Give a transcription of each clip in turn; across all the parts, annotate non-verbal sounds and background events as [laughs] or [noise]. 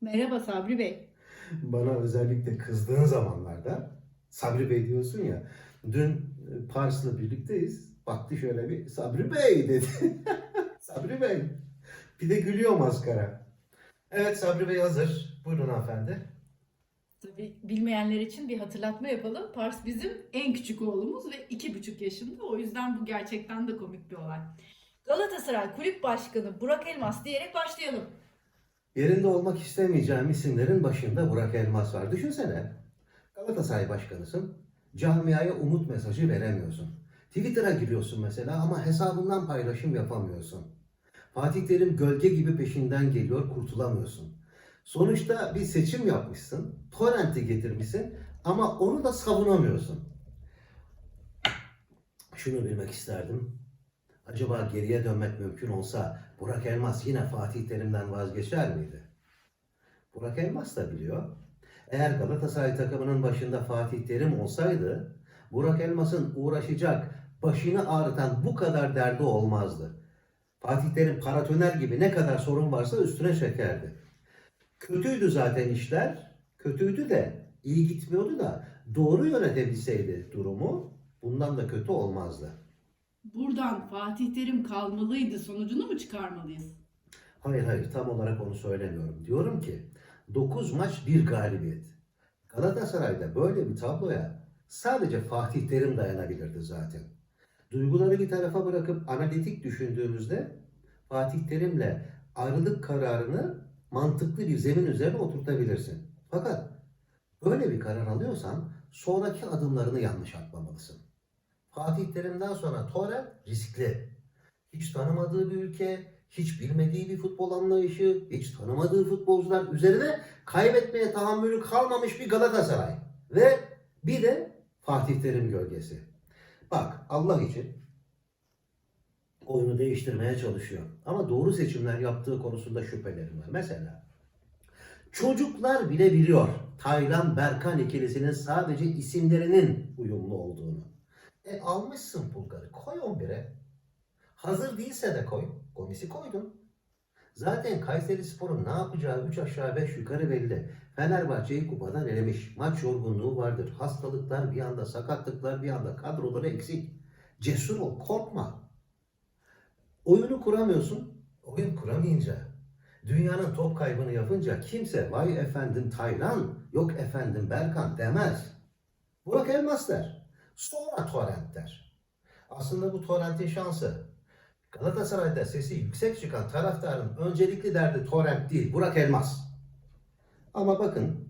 Merhaba Sabri Bey. Bana özellikle kızdığın zamanlarda Sabri Bey diyorsun ya. Dün e, Pars'la birlikteyiz. Baktı şöyle bir Sabri Bey [laughs] dedi. Sabri Bey. Bir de gülüyor maskara. Evet Sabri Bey hazır. Buyurun hanımefendi. Tabii bilmeyenler için bir hatırlatma yapalım. Pars bizim en küçük oğlumuz ve iki buçuk yaşında. O yüzden bu gerçekten de komik bir olay. Galatasaray Kulüp Başkanı Burak Elmas diyerek başlayalım. Yerinde olmak istemeyeceğim isimlerin başında Burak Elmas var. Düşünsene. Galatasaray başkanısın. Camiaya umut mesajı veremiyorsun. Twitter'a giriyorsun mesela ama hesabından paylaşım yapamıyorsun. Fatih Terim gölge gibi peşinden geliyor, kurtulamıyorsun. Sonuçta bir seçim yapmışsın, torrenti getirmişsin ama onu da savunamıyorsun. Şunu bilmek isterdim. Acaba geriye dönmek mümkün olsa Burak Elmas yine Fatih Terim'den vazgeçer miydi? Burak Elmas da biliyor. Eğer Galatasaray takımının başında Fatih Terim olsaydı Burak Elmas'ın uğraşacak, başını ağrıtan bu kadar derdi olmazdı. Fatih Terim paratoner gibi ne kadar sorun varsa üstüne çekerdi. Kötüydü zaten işler. Kötüydü de iyi gitmiyordu da doğru yönetebilseydi durumu bundan da kötü olmazdı. Buradan Fatih Terim kalmalıydı sonucunu mu çıkarmalıyız? Hayır hayır tam olarak onu söylemiyorum. Diyorum ki 9 maç bir galibiyet. Galatasaray'da böyle bir tabloya sadece Fatih Terim dayanabilirdi zaten. Duyguları bir tarafa bırakıp analitik düşündüğümüzde Fatih Terim'le ayrılık kararını mantıklı bir zemin üzerine oturtabilirsin. Fakat böyle bir karar alıyorsan sonraki adımlarını yanlış atmamalısın. Fatih Terim'den sonra Torrent riskli. Hiç tanımadığı bir ülke, hiç bilmediği bir futbol anlayışı, hiç tanımadığı futbolcular üzerine kaybetmeye tahammülü kalmamış bir Galatasaray. Ve bir de Fatih Terim gölgesi. Bak Allah için oyunu değiştirmeye çalışıyor. Ama doğru seçimler yaptığı konusunda şüphelerim var. Mesela çocuklar bile biliyor Taylan Berkan ikilisinin sadece isimlerinin uyumlu olduğunu. E almışsın Bulgar'ı koy 11'e. Hazır değilse de koy. Gomis'i koydun. Zaten Kayseri Spor'un ne yapacağı 3 aşağı 5 yukarı belli. Fenerbahçe'yi kupadan elemiş. Maç yorgunluğu vardır. Hastalıklar bir anda, sakatlıklar bir anda, kadroları eksik. Cesur ol, korkma. Oyunu kuramıyorsun. Oyun kuramayınca, dünyanın top kaybını yapınca kimse vay efendim Taylan, yok efendim Berkan demez. Burak Elmas der. Sonra Torrent der. Aslında bu Torrent'in şansı. Galatasaray'da sesi yüksek çıkan taraftarın öncelikli derdi Torrent değil, Burak Elmas. Ama bakın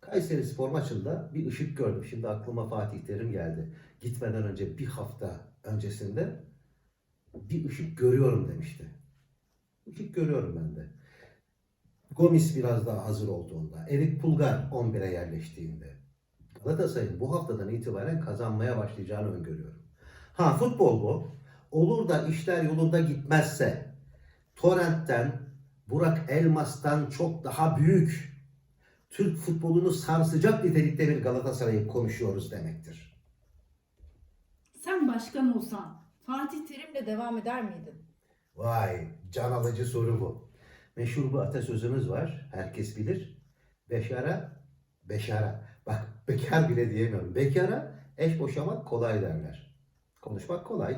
Kayseri Spor maçında bir ışık gördüm. Şimdi aklıma Fatih Terim geldi. Gitmeden önce bir hafta öncesinde bir ışık görüyorum demişti. Işık görüyorum ben de. Gomis biraz daha hazır olduğunda, Erik Pulgar 11'e yerleştiğinde, Galatasaray'ın bu haftadan itibaren kazanmaya başlayacağını öngörüyorum. Ha futbol bu. Olur da işler yolunda gitmezse Torrent'ten, Burak Elmas'tan çok daha büyük Türk futbolunu sarsacak nitelikte bir Galatasaray'ı konuşuyoruz demektir. Sen başkan olsan Fatih Terim'le devam eder miydin? Vay can alıcı soru bu. Meşhur bir atasözümüz var. Herkes bilir. Beşara, beşara. Bak bekar bile diyemiyorum. Bekara eş boşamak kolay derler. Konuşmak kolay.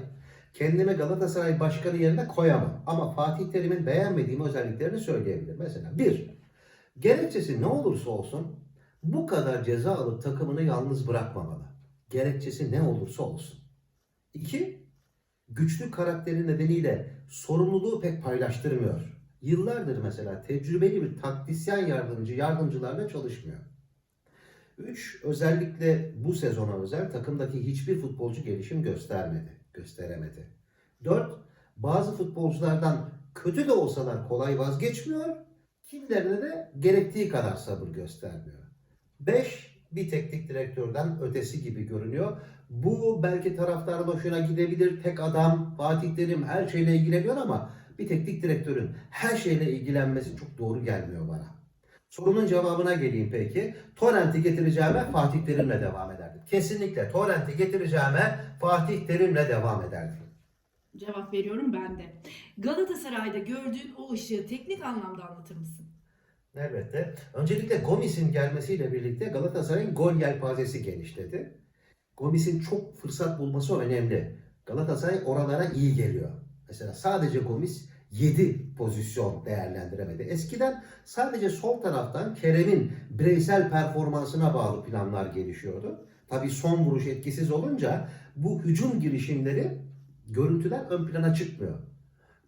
Kendimi Galatasaray başkanı yerine koyamam. Ama Fatih Terim'in beğenmediğim özelliklerini söyleyebilirim. Mesela bir, gerekçesi ne olursa olsun bu kadar ceza alıp takımını yalnız bırakmamalı. Gerekçesi ne olursa olsun. İki, güçlü karakteri nedeniyle sorumluluğu pek paylaştırmıyor. Yıllardır mesela tecrübeli bir taktisyen yardımcı yardımcılarla çalışmıyor. 3. Özellikle bu sezona özel takımdaki hiçbir futbolcu gelişim göstermedi, gösteremedi. 4. Bazı futbolculardan kötü de olsalar kolay vazgeçmiyor, kimilerine de gerektiği kadar sabır göstermiyor. 5. Bir teknik direktörden ötesi gibi görünüyor. Bu belki taraftarın hoşuna gidebilir. Tek adam Fatih Terim her şeyle ilgileniyor ama bir teknik direktörün her şeyle ilgilenmesi çok doğru gelmiyor bana. Sorunun cevabına geleyim peki. Torrent'i getireceğime Fatih Terim'le devam ederdim. Kesinlikle Torrent'i getireceğime Fatih Terim'le devam ederdim. Cevap veriyorum ben de. Galatasaray'da gördüğün o ışığı teknik anlamda anlatır mısın? Elbette. Öncelikle Gomis'in gelmesiyle birlikte Galatasaray'ın gol yelpazesi genişledi. Gomis'in çok fırsat bulması önemli. Galatasaray oralara iyi geliyor. Mesela sadece Gomis 7 pozisyon değerlendiremedi. Eskiden sadece sol taraftan Kerem'in bireysel performansına bağlı planlar gelişiyordu. Tabii son vuruş etkisiz olunca bu hücum girişimleri görüntüler ön plana çıkmıyor.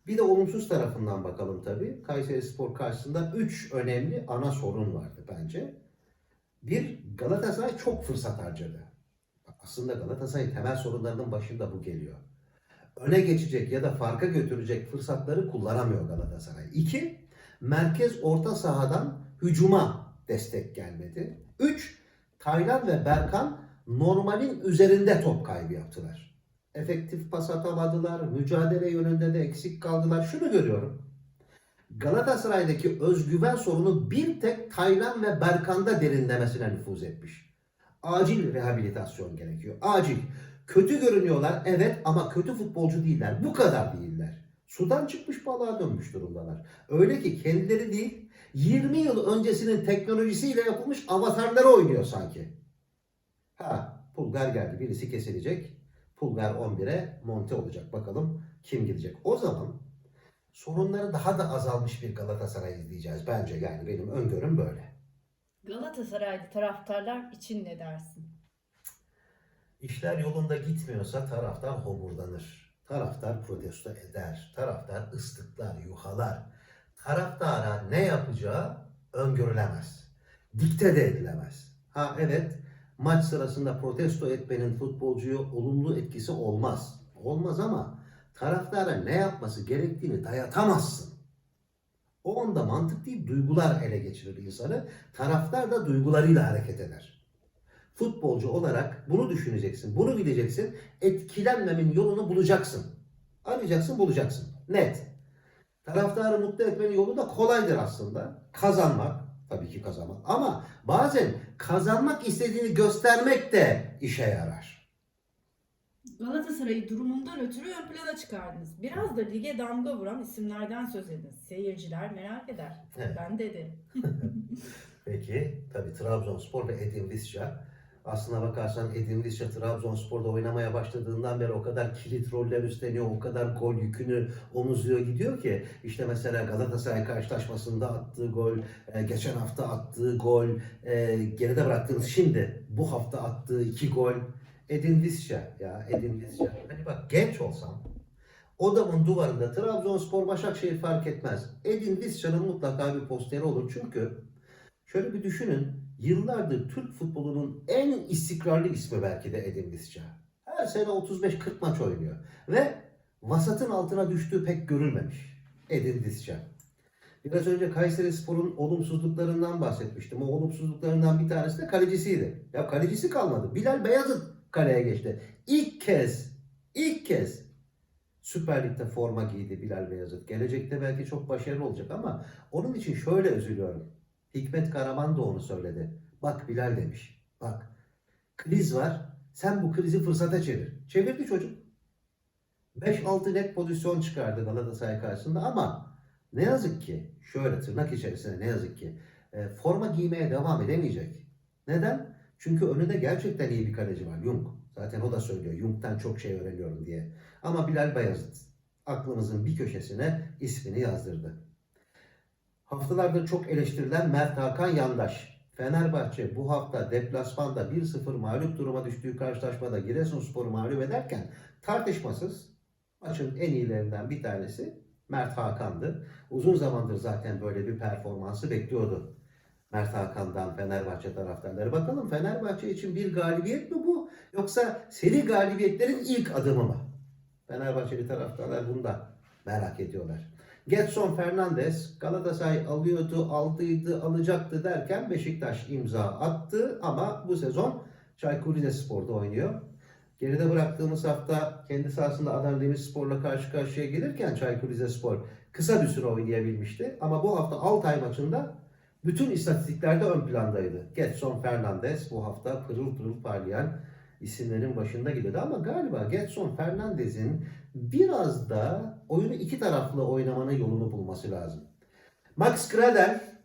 Bir de olumsuz tarafından bakalım tabii. Kayseri Spor karşısında 3 önemli ana sorun vardı bence. Bir, Galatasaray çok fırsat harcadı. Aslında Galatasaray temel sorunlarının başında bu geliyor. Öne geçecek ya da farka götürecek fırsatları kullanamıyor Galatasaray. İki, merkez orta sahadan hücuma destek gelmedi. Üç, Taylan ve Berkan normalin üzerinde top kaybı yaptılar. Efektif pas atamadılar, mücadele yönünde de eksik kaldılar. Şunu görüyorum. Galatasaray'daki özgüven sorunu bir tek Taylan ve Berkan'da derinlemesine nüfuz etmiş. Acil rehabilitasyon gerekiyor. Acil. Kötü görünüyorlar evet ama kötü futbolcu değiller. Bu kadar değiller. Sudan çıkmış balığa dönmüş durumdalar. Öyle ki kendileri değil 20 yıl öncesinin teknolojisiyle yapılmış avatarları oynuyor sanki. Ha Pulgar geldi birisi kesilecek. Pulgar 11'e monte olacak. Bakalım kim gidecek. O zaman sorunları daha da azalmış bir Galatasaray izleyeceğiz. Bence yani benim öngörüm böyle. Galatasaraylı taraftarlar için ne dersin? İşler yolunda gitmiyorsa taraftar homurdanır. Taraftar protesto eder. Taraftar ıslıklar, yuhalar. Taraftara ne yapacağı öngörülemez. Dikte de edilemez. Ha evet maç sırasında protesto etmenin futbolcuya olumlu etkisi olmaz. Olmaz ama taraftara ne yapması gerektiğini dayatamazsın. O anda mantık değil duygular ele geçirir insanı. Taraftar da duygularıyla hareket eder. Futbolcu olarak bunu düşüneceksin, bunu bileceksin. Etkilenmemin yolunu bulacaksın. Arayacaksın, bulacaksın. Net. Taraftarı mutlu etmenin yolu da kolaydır aslında. Kazanmak, tabii ki kazanmak. Ama bazen kazanmak istediğini göstermek de işe yarar. Galatasaray'ı durumundan ötürü ön plana çıkardınız. Biraz da lige damga vuran isimlerden söz edin. Seyirciler merak eder. Evet. Ben de ederim. [laughs] Peki, tabii Trabzonspor ve Edin Visca. Aslına bakarsan Edin Visca Trabzonspor'da oynamaya başladığından beri o kadar kilit roller üstleniyor, o kadar gol yükünü omuzluyor gidiyor ki işte mesela Galatasaray karşılaşmasında attığı gol, e, geçen hafta attığı gol, e, geride bıraktığınız şimdi bu hafta attığı iki gol. Edin Visca ya Edin Visca. Hani bak genç olsam odamın duvarında Trabzonspor Başakşehir fark etmez. Edin Visca'nın mutlaka bir posteri olur çünkü Şöyle bir düşünün. Yıllardır Türk futbolunun en istikrarlı ismi belki de Edin Visca. Her sene 35-40 maç oynuyor. Ve vasatın altına düştüğü pek görülmemiş. Edin Visca. Biraz önce Kayseri Spor'un olumsuzluklarından bahsetmiştim. O olumsuzluklarından bir tanesi de kalecisiydi. Ya kalecisi kalmadı. Bilal Beyazıt kaleye geçti. İlk kez, ilk kez Süper Lig'de forma giydi Bilal Beyazıt. Gelecekte belki çok başarılı olacak ama onun için şöyle üzülüyorum. Hikmet Karaman da onu söyledi. Bak Bilal demiş. Bak kriz var. Sen bu krizi fırsata çevir. Çevirdi çocuk. 5-6 net pozisyon çıkardı Galatasaray karşısında ama ne yazık ki şöyle tırnak içerisinde ne yazık ki e, forma giymeye devam edemeyecek. Neden? Çünkü önünde gerçekten iyi bir kaleci var. Jung. Zaten o da söylüyor. Jung'tan çok şey öğreniyorum diye. Ama Bilal Bayazıt aklımızın bir köşesine ismini yazdırdı. Haftalardır çok eleştirilen Mert Hakan Yandaş. Fenerbahçe bu hafta deplasmanda 1-0 mağlup duruma düştüğü karşılaşmada Giresunspor'u mağlup ederken tartışmasız maçın en iyilerinden bir tanesi Mert Hakan'dı. Uzun zamandır zaten böyle bir performansı bekliyordu. Mert Hakan'dan Fenerbahçe taraftarları. Bakalım Fenerbahçe için bir galibiyet mi bu? Yoksa seri galibiyetlerin ilk adımı mı? Fenerbahçeli taraftarlar bunu da merak ediyorlar. Getson Fernandes Galatasaray alıyordu, aldıydı, alacaktı derken Beşiktaş imza attı ama bu sezon Çaykur Rizespor'da oynuyor. Geride bıraktığımız hafta kendi sahasında Adana Demirspor'la karşı karşıya gelirken Çaykur Rizespor kısa bir süre oynayabilmişti. Ama bu hafta Altay maçında bütün istatistiklerde ön plandaydı. Getson Fernandes bu hafta pırıl pırıl parlayan isimlerin başında gidiyordu. Ama galiba Getson Fernandes'in biraz da oyunu iki taraflı oynamanın yolunu bulması lazım. Max Gradel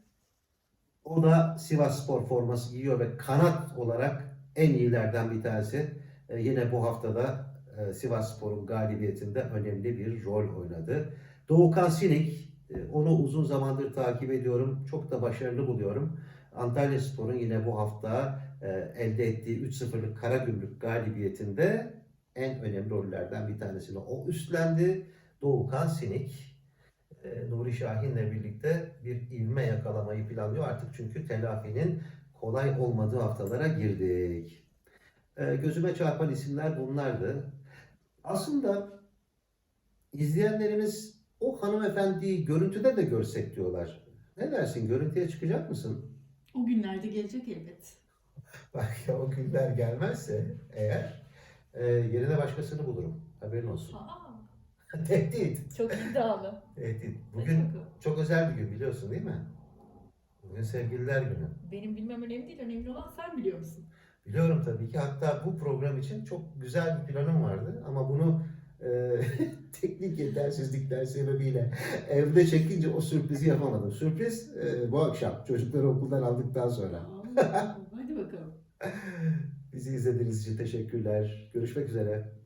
O da Sivas Spor forması giyiyor ve kanat olarak en iyilerden bir tanesi. E, yine bu haftada e, Sivas Spor'un galibiyetinde önemli bir rol oynadı. Doğukan Sinik, e, onu uzun zamandır takip ediyorum. Çok da başarılı buluyorum. Antalya Spor'un yine bu hafta e, elde ettiği 3-0'lık Karagümrük galibiyetinde en önemli rollerden bir tanesini o üstlendi. Doğukan Sinik, e, Nuri Şahin'le birlikte bir ivme yakalamayı planlıyor artık çünkü telafinin kolay olmadığı haftalara girdik. E, gözüme çarpan isimler bunlardı. Aslında izleyenlerimiz o hanımefendiyi görüntüde de görsek diyorlar. Ne dersin? Görüntüye çıkacak mısın? O günlerde gelecek elbet. [laughs] Bak ya o günler gelmezse eğer e, yerine başkasını bulurum. Haberin olsun. Aa, [laughs] Tehdit. çok iddialı. Tehdit. Bugün çok özel bir gün biliyorsun değil mi? Bugün sevgililer günü. Benim bilmem önemli değil. Önemli olan sen biliyor musun? Biliyorum tabii ki. Hatta bu program için çok güzel bir planım vardı. Ama bunu e, [laughs] teknik yetersizlikler sebebiyle evde çekince o sürprizi yapamadım. Sürpriz e, bu akşam çocukları okuldan aldıktan sonra. Aa, hadi bakalım. [laughs] Bizi izlediğiniz için teşekkürler. Görüşmek üzere.